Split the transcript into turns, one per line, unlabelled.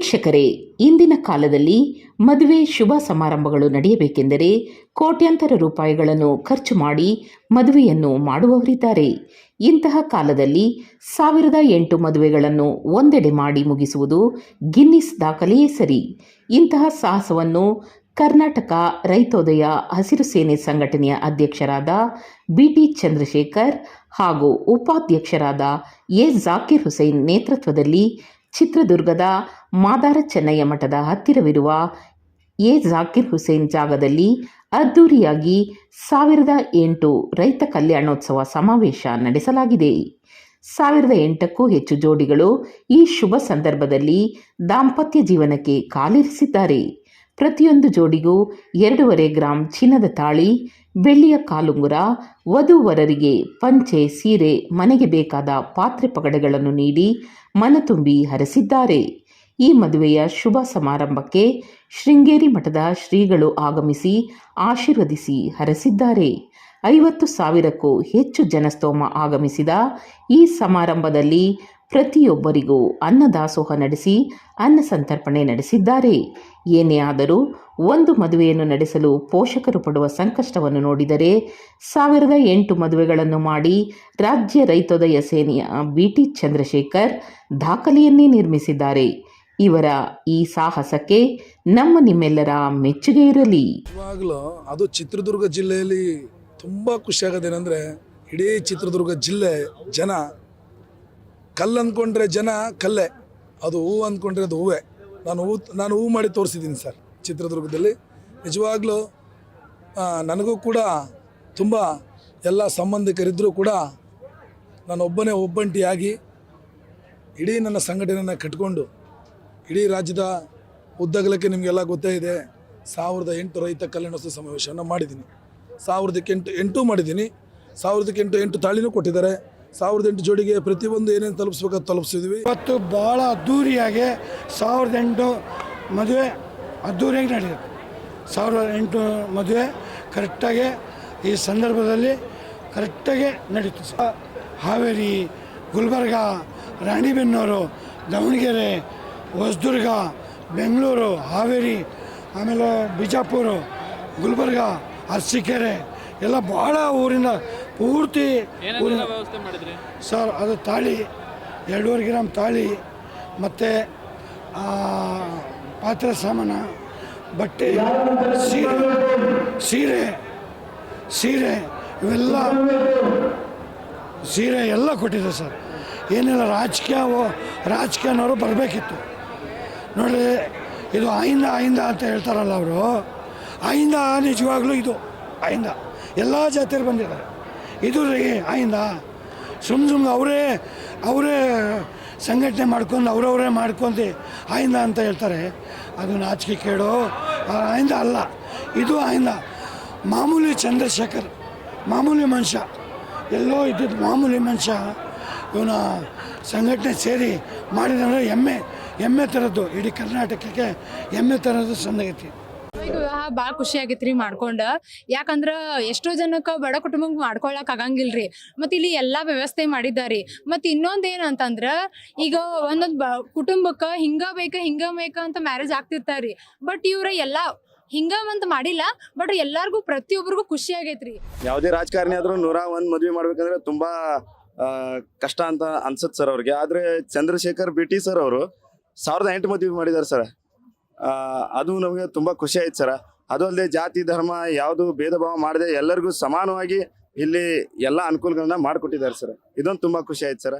ವೀಕ್ಷಕರೇ, ಇಂದಿನ ಕಾಲದಲ್ಲಿ ಮದುವೆ ಶುಭ ಸಮಾರಂಭಗಳು ನಡೆಯಬೇಕೆಂದರೆ ಕೋಟ್ಯಾಂತರ ರೂಪಾಯಿಗಳನ್ನು ಖರ್ಚು ಮಾಡಿ ಮದುವೆಯನ್ನು ಮಾಡುವವರಿದ್ದಾರೆ. ಇಂತಹ ಕಾಲದಲ್ಲಿ ಸಾವಿರದ ಎಂಟು ಮದುವೆಗಳನ್ನು ಒಂದೆಡೆ ಮಾಡಿ ಮುಗಿಸುವುದು ಗಿನ್ನಿಸ್ ದಾಖಲೆಯೇ ಸರಿ. ಇಂತಹ ಸಾಹಸವನ್ನು ಕರ್ನಾಟಕ ರೈತೋದಯ ಹಸಿರು ಸೇನೆ ಸಂಘಟನೆಯ ಅಧ್ಯಕ್ಷರಾದ ಬಿಟಿ ಚಂದ್ರಶೇಖರ್ ಹಾಗೂ ಉಪಾಧ್ಯಕ್ಷರಾದ ಎ ಜಾಕಿರ್ ಹುಸೇನ್ ನೇತೃತ್ವದಲ್ಲಿ ಚಿತ್ರದುರ್ಗದ ಮಾದಾರ ಚೆನ್ನಯ್ಯ ಮಠದ ಹತ್ತಿರವಿರುವ ಎ ಜಾಕಿರ್ ಹುಸೇನ್ ಜಾಗದಲ್ಲಿ ಅದ್ದೂರಿಯಾಗಿ ಸಾವಿರದ ಎಂಟು ರೈತ ಕಲ್ಯಾಣೋತ್ಸವ ಸಮಾವೇಶ ನಡೆಸಲಾಗಿದೆ. ಸಾವಿರದ ಎಂಟಕ್ಕೂ ಹೆಚ್ಚು ಜೋಡಿಗಳು ಈ ಶುಭ ಸಂದರ್ಭದಲ್ಲಿ ದಾಂಪತ್ಯ ಜೀವನಕ್ಕೆ ಕಾಲಿರಿಸಿದ್ದಾರೆ. ಪ್ರತಿಯೊಂದು ಜೋಡಿಗೂ ಎರಡೂವರೆ ಗ್ರಾಂ ಚಿನ್ನದ ತಾಳಿ, ಬೆಳ್ಳಿಯ ಕಾಲುಂಗುರ, ವಧುವರರಿಗೆ ಪಂಚೆ ಸೀರೆ, ಮನೆಗೆ ಬೇಕಾದ ಪಾತ್ರೆ ಪಗಡೆಗಳನ್ನು ನೀಡಿ ಮನತುಂಬಿ ಹರಸಿದ್ದಾರೆ. ಈ ಮದುವೆಯ ಶುಭ ಸಮಾರಂಭಕ್ಕೆ ಶೃಂಗೇರಿ ಮಠದ ಶ್ರೀಗಳು ಆಗಮಿಸಿ ಆಶೀರ್ವದಿಸಿ ಹರಸಿದ್ದಾರೆ. ಐವತ್ತು ಸಾವಿರಕ್ಕೂ ಹೆಚ್ಚು ಜನಸ್ತೋಮ ಆಗಮಿಸಿದ ಈ ಸಮಾರಂಭದಲ್ಲಿ ಪ್ರತಿಯೊಬ್ಬರಿಗೂ ಅನ್ನದಾಸೋಹ ನಡೆಸಿ, ಅನ್ನ ಸಂತರ್ಪಣೆ ನಡೆಸಿದ್ದಾರೆ. ಏನೇ ಆದರೂ ಒಂದು ಮದುವೆಯನ್ನು ನಡೆಸಲು ಪೋಷಕರು ಪಡುವ ಸಂಕಷ್ಟವನ್ನು ನೋಡಿದರೆ, ಸಾವಿರದ ಎಂಟು ಮದುವೆಗಳನ್ನು ಮಾಡಿ ರಾಜ್ಯ ರೈತೋದಯ ಸೇನೆಯ ಬಿ ಟಿ. ಚಂದ್ರಶೇಖರ್ ದಾಖಲೆಯನ್ನೇ ನಿರ್ಮಿಸಿದ್ದಾರೆ. ಇವರ ಈ ಸಾಹಸಕ್ಕೆ ನಮ್ಮ ನಿಮ್ಮೆಲ್ಲರ ಮೆಚ್ಚುಗೆ ಇರಲಿ.
ಇವಾಗಲೂ ಅದು ಚಿತ್ರದುರ್ಗ ಜಿಲ್ಲೆಯಲ್ಲಿ ತುಂಬ ಖುಷಿಯಾಗೋದೇನೆಂದರೆ ಇಡೀ ಚಿತ್ರದುರ್ಗ ಜಿಲ್ಲೆ ಜನ ಕಲ್ಲು ಅಂದ್ಕೊಂಡ್ರೆ ಜನ ಕಲ್ಲೆ. ಅದು ಹೂವು ಅಂದ್ಕೊಂಡ್ರೆ ಅದು ಹೂವೇ. ನಾನು ಹೂ ನಾನು ಹೂವು ಮಾಡಿ ತೋರಿಸಿದ್ದೀನಿ ಸರ್, ಚಿತ್ರದುರ್ಗದಲ್ಲಿ. ನಿಜವಾಗ್ಲೂ ನನಗೂ ಕೂಡ ತುಂಬ ಎಲ್ಲ ಸಂಬಂಧಿಕರಿದ್ದರೂ ಕೂಡ ನಾನೊಬ್ಬನೇ ಒಬ್ಬಂಟಿಯಾಗಿ ಇಡೀ ನನ್ನ ಸಂಘಟನೆಯನ್ನು ಕಟ್ಕೊಂಡು, ಇಡೀ ರಾಜ್ಯದ ಉದ್ದಗಲಕ್ಕೆ ನಿಮಗೆಲ್ಲ ಗೊತ್ತೇ ಇದೆ, ಸಾವಿರದ ಎಂಟು ರೈತ ಕಲ್ಯಾಣೋತ್ಸವ ಸಮಾವೇಶವನ್ನು ಮಾಡಿದ್ದೀನಿ. ಸಾವಿರದಕ್ಕೆ ಎಂಟು ಎಂಟು ಮಾಡಿದ್ದೀನಿ. ಸಾವಿರದಕ್ಕೆ ಎಂಟು ಎಂಟು ತಾಳಿನೂ ಕೊಟ್ಟಿದ್ದಾರೆ. ಸಾವಿರದ ಎಂಟು ಜೋಡಿಗೆ ಪ್ರತಿಯೊಂದು ಏನೇನು ತಲುಪಿಸ್ಬೇಕು ತಲುಪಿಸಿದ್ವಿ.
ಇವತ್ತು ಭಾಳ ಅದ್ಧೂರಿಯಾಗಿ ಸಾವಿರದ ಎಂಟು ಮದುವೆ ಅದ್ಧೂರಿಯಾಗಿ ನಡೆಯುತ್ತೆ ಸಾವಿರದ ಎಂಟು ಮದುವೆ ಕರೆಕ್ಟಾಗಿ ಈ ಸಂದರ್ಭದಲ್ಲಿ ಕರೆಕ್ಟಾಗಿ ನಡೀತು. ಹಾವೇರಿ, ಗುಲ್ಬರ್ಗ, ರಾಣಿಬೆನ್ನೂರು, ದಾವಣಗೆರೆ, ಹೊಸದುರ್ಗ, ಬೆಂಗಳೂರು, ಹಾವೇರಿ, ಆಮೇಲೆ ಬಿಜಾಪುರ, ಗುಲ್ಬರ್ಗ, ಅರಸೀಕೆರೆ ಎಲ್ಲ ಭಾಳ ಊರಿಂದ ಪೂರ್ತಿ ಸರ್ ಅದು ತಾಳಿ ಎರಡೂವರೆ ಗ್ರಾಮ್ ತಾಳಿ ಮತ್ತು ಪಾತ್ರೆ ಸಾಮಾನು ಬಟ್ಟೆ ಸೀರೆ ಸೀರೆ ಸೀರೆ ಇವೆಲ್ಲ ಸೀರೆ ಎಲ್ಲ ಕೊಟ್ಟಿದೆ ಸರ್. ಏನಿಲ್ಲ ರಾಜಕೀಯ ರಾಜಕೀಯನವರು ಬರಬೇಕಿತ್ತು. ನೋಡಿ ಇದು ಆಯಿಂದ ಆಯಿಂದ ಅಂತ ಹೇಳ್ತಾರಲ್ಲ ಅವರು ಆಯಿಂದ ನಿಜವಾಗ್ಲೂ ಇದು ಆಯಿಂದ ಎಲ್ಲ ಜಾತಿಯರು ಬಂದಿದ್ದಾರೆ. ಇದು ಆಯಿಂದ ಸುಮ್ಮ ಸುಮ್ಮನೆ ಅವರೇ ಅವರೇ ಸಂಘಟನೆ ಮಾಡ್ಕೊಂಡು ಅವರವರೇ ಮಾಡ್ಕೊಂಡು ಆಯಿಂದ ಅಂತ ಹೇಳ್ತಾರೆ. ಅದು ನಾಚಿಕೆ ಕೇಳು ಆಯ್ದ ಅಲ್ಲ. ಇದು ಆಯಿಂದ ಮಾಮೂಲಿ ಚಂದ್ರಶೇಖರ್, ಮಾಮೂಲಿ ಮನುಷ್ಯ. ಎಲ್ಲೋ ಇದ್ದಿದ್ದು ಮಾಮೂಲಿ ಮನುಷ್ಯ ಇವನ ಸಂಘಟನೆ ಸೇರಿ ಮಾಡಿದಂದರೆ ಹೆಮ್ಮೆ ಹೆಮ್ಮೆ ಥರದ್ದು ಇಡೀ ಕರ್ನಾಟಕಕ್ಕೆ ಹೆಮ್ಮೆ ಥರದ್ದು ಸಂದಗತಿ
ಭಾಳ ಖುಷಿ ಆಗೈತ್ರಿ ಮಾಡ್ಕೊಂಡ. ಯಾಕಂದ್ರ ಎಷ್ಟೋ ಜನಕ್ಕೆ ಬಡ ಕುಟುಂಬಕ್ಕೆ ಮಾಡ್ಕೊಳಕ್ ಆಗಂಗಿಲ್ರಿ. ಮತ್ತು ಇಲ್ಲಿ ಎಲ್ಲಾ ವ್ಯವಸ್ಥೆ ಮಾಡಿದ್ದಾರೆ. ಮತ್ತು ಇನ್ನೊಂದು ಏನಂತಂದ್ರ ಈಗ ಒಂದೊಂದು ಬ, ಕುಟುಂಬಕ್ಕೆ ಹಿಂಗ ಬೇಕ ಹಿಂಗ ಬೇಕ ಅಂತ ಮ್ಯಾರೇಜ್ ಆಗ್ತಿರ್ತಾರ್ರಿ ಬಟ್ ಇವ್ರ ಎಲ್ಲಾ ಹಿಂಗ ಅಂತ ಮಾಡಿಲ್ಲ ಬಟ್ ಎಲ್ಲಾರ್ಗೂ ಪ್ರತಿಯೊಬ್ಬರಿಗೂ ಖುಷಿ ಆಗೈತ್ರಿ.
ಯಾವುದೇ ರಾಜಕಾರಣಿ ಆದ್ರೂ ನೂರ ಒಂದ್ ಮದ್ವೆ ಮಾಡ್ಬೇಕಂದ್ರೆ ತುಂಬಾ ಕಷ್ಟ ಅಂತ ಅನ್ಸುತ್ತೆ ಸರ್ ಅವ್ರಿಗೆ. ಆದ್ರೆ ಚಂದ್ರಶೇಖರ್ ಬಿ ಟಿ ಸರ್ ಅವರು ಸಾವಿರದ ಎಂಟು ಮದ್ವೆ ಮಾಡಿದ್ದಾರೆ ಸರ್ ಅದು ನಮಗೆ ತುಂಬಾ ಖುಷಿ ಆಯ್ತು ಸರ್ ಅದು ಜಾತಿ, ಧರ್ಮ ಯಾವುದು ಭೇದ ಭಾವ ಮಾಡದೆ ಎಲ್ಲರಿಗೂ ಸಮಾನವಾಗಿ ಇಲ್ಲಿ ಎಲ್ಲ ಅನುಕೂಲಗಳನ್ನ ಮಾಡಿಕೊಟ್ಟಿದ್ದಾರೆ ಸರ್. ಇದೊಂದು ತುಂಬಾ ಖುಷಿ ಆಯ್ತು ಸರ್.